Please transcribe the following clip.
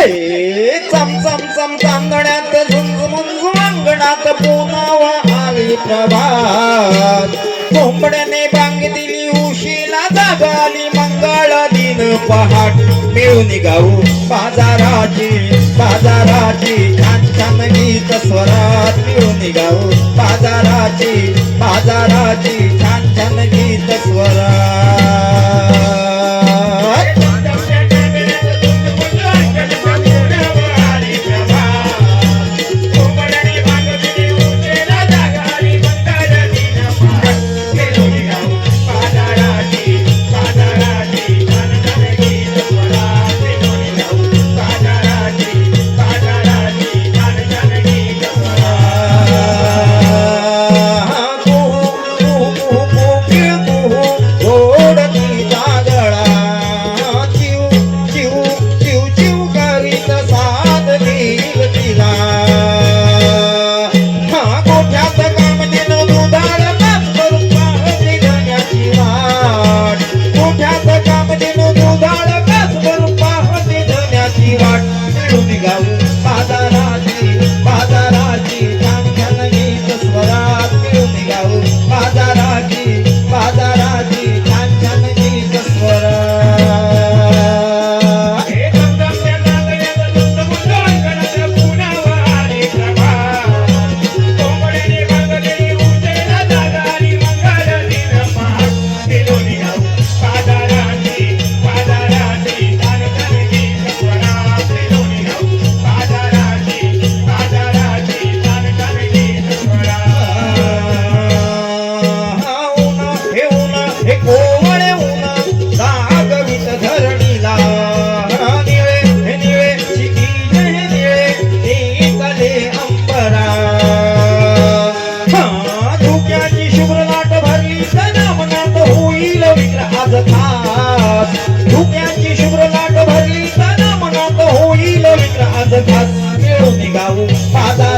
हे चम चांदण्यात पुनावा आली प्रभात. कोंबड्याने बांग दिली उशीला जागाली मंगळ दिन पहाट. मिळून गाऊ बाजाराची बाजाराची छान छान गीत स्वरात. मिळून गाऊ बाजाराची बाजाराची छान छान गीत स्वरात. Hare आज खास मिळून माझा